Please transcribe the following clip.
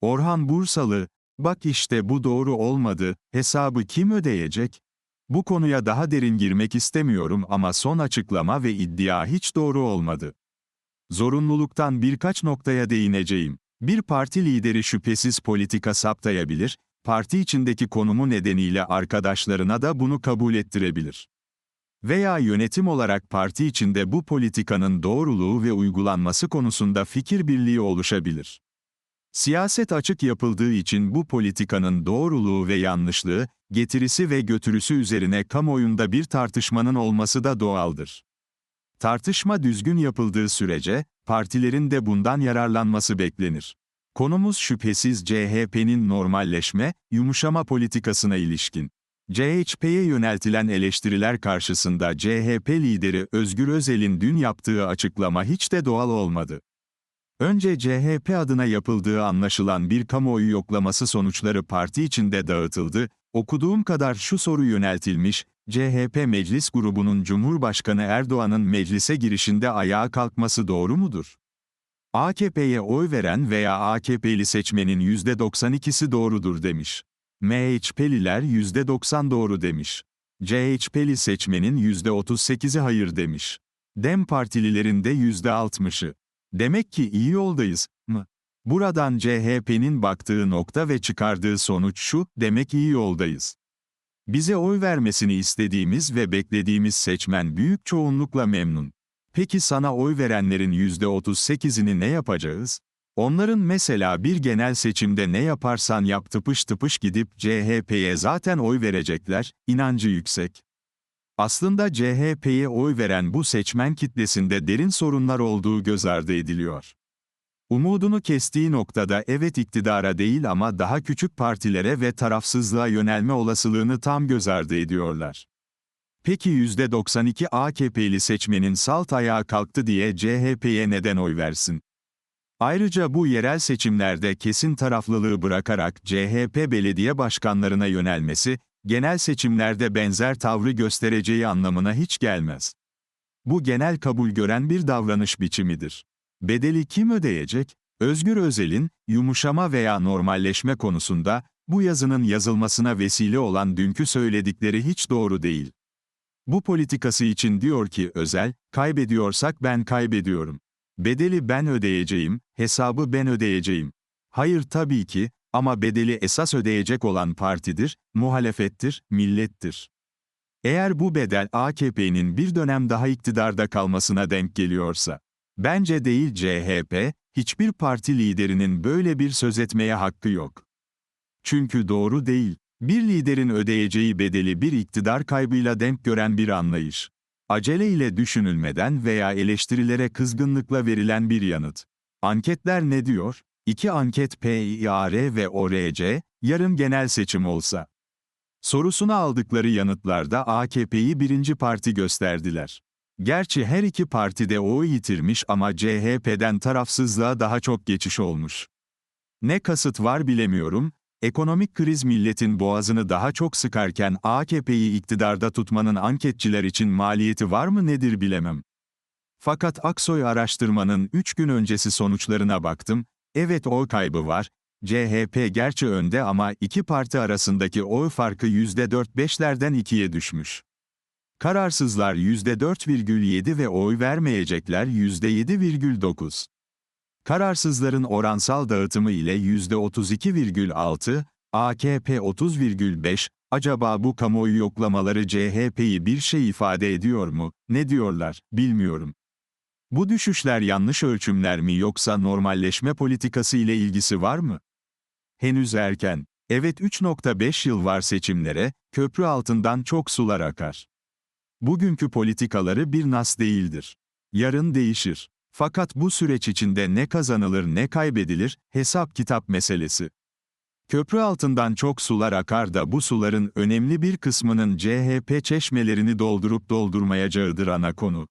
Orhan Bursalı, bak işte bu doğru olmadı, hesabı kim ödeyecek? Bu konuya daha derin girmek istemiyorum ama son açıklama ve iddia hiç doğru olmadı. Zorunluluktan birkaç noktaya değineceğim. Bir parti lideri şüphesiz politika saptayabilir, parti içindeki konumu nedeniyle arkadaşlarına da bunu kabul ettirebilir. Veya yönetim olarak parti içinde bu politikanın doğruluğu ve uygulanması konusunda fikir birliği oluşabilir. Siyaset açık yapıldığı için bu politikanın doğruluğu ve yanlışlığı, getirisi ve götürüsü üzerine kamuoyunda bir tartışmanın olması da doğaldır. Tartışma düzgün yapıldığı sürece, partilerin de bundan yararlanması beklenir. Konumuz şüphesiz CHP'nin normalleşme, yumuşama politikasına ilişkin. CHP'ye yöneltilen eleştiriler karşısında CHP lideri Özgür Özel'in dün yaptığı açıklama hiç de doğal olmadı. Önce CHP adına yapıldığı anlaşılan bir kamuoyu yoklaması sonuçları parti içinde dağıtıldı, okuduğum kadar şu soru yöneltilmiş, CHP meclis grubunun Cumhurbaşkanı Erdoğan'ın meclise girişinde ayağa kalkması doğru mudur? AKP'ye oy veren veya AKP'li seçmenin %92'si doğrudur demiş. MHP'liler %90 doğru demiş. CHP'li seçmenin %38'i hayır demiş. DEM partililerin de %60'ı. Demek ki iyi yoldayız, mı? Buradan CHP'nin baktığı nokta ve çıkardığı sonuç şu, demek iyi yoldayız. Bize oy vermesini istediğimiz ve beklediğimiz seçmen büyük çoğunlukla memnun. Peki sana oy verenlerin %38'ini ne yapacağız? Onların mesela bir genel seçimde ne yaparsan yap tıpış tıpış gidip CHP'ye zaten oy verecekler, inancı yüksek. Aslında CHP'ye oy veren bu seçmen kitlesinde derin sorunlar olduğu göz ardı ediliyor. Umudunu kestiği noktada evet iktidara değil ama daha küçük partilere ve tarafsızlığa yönelme olasılığını tam göz ardı ediyorlar. Peki %92 AKP'li seçmenin salt ayağa kalktı diye CHP'ye neden oy versin? Ayrıca bu yerel seçimlerde kesin taraflılığı bırakarak CHP belediye başkanlarına yönelmesi, genel seçimlerde benzer tavrı göstereceği anlamına hiç gelmez. Bu genel kabul gören bir davranış biçimidir. Bedeli kim ödeyecek? Özgür Özel'in, yumuşama veya normalleşme konusunda, bu yazının yazılmasına vesile olan dünkü söyledikleri hiç doğru değil. Bu politikası için diyor ki Özel, kaybediyorsak ben kaybediyorum. Bedeli ben ödeyeceğim, hesabı ben ödeyeceğim. Hayır tabii ki, ama bedeli esas ödeyecek olan partidir, muhalefettir, millettir. Eğer bu bedel AKP'nin bir dönem daha iktidarda kalmasına denk geliyorsa, bence değil CHP, hiçbir parti liderinin böyle bir söz etmeye hakkı yok. Çünkü doğru değil. Bir liderin ödeyeceği bedeli bir iktidar kaybıyla denk gören bir anlayış. Acele ile düşünülmeden veya eleştirilere kızgınlıkla verilen bir yanıt. Anketler ne diyor? İki anket PİAR ve ORC, yarın genel seçim olsa. Sorusuna aldıkları yanıtlarda AKP'yi birinci parti gösterdiler. Gerçi her iki parti de oy yitirmiş ama CHP'den tarafsızlığa daha çok geçiş olmuş. Ne kasıt var bilemiyorum, ekonomik kriz milletin boğazını daha çok sıkarken AKP'yi iktidarda tutmanın anketçiler için maliyeti var mı nedir bilemem. Fakat Aksoy araştırmanın 3 gün öncesi sonuçlarına baktım, evet oy kaybı var, CHP gerçi önde ama iki parti arasındaki oy farkı %4-5'lerden 2'ye düşmüş. Kararsızlar %4,7 ve oy vermeyecekler %7,9. Kararsızların oransal dağıtımı ile %32,6, AKP 30,5, acaba bu kamuoyu yoklamaları CHP'yi bir şey ifade ediyor mu, ne diyorlar, bilmiyorum. Bu düşüşler yanlış ölçümler mi yoksa normalleşme politikası ile ilgisi var mı? Henüz erken. Evet 3.5 yıl var seçimlere, köprü altından çok sular akar. Bugünkü politikaları bir nas değildir. Yarın değişir. Fakat bu süreç içinde ne kazanılır ne kaybedilir, hesap kitap meselesi. Köprü altından çok sular akar da bu suların önemli bir kısmının CHP çeşmelerini doldurup doldurmayacağıdır ana konu.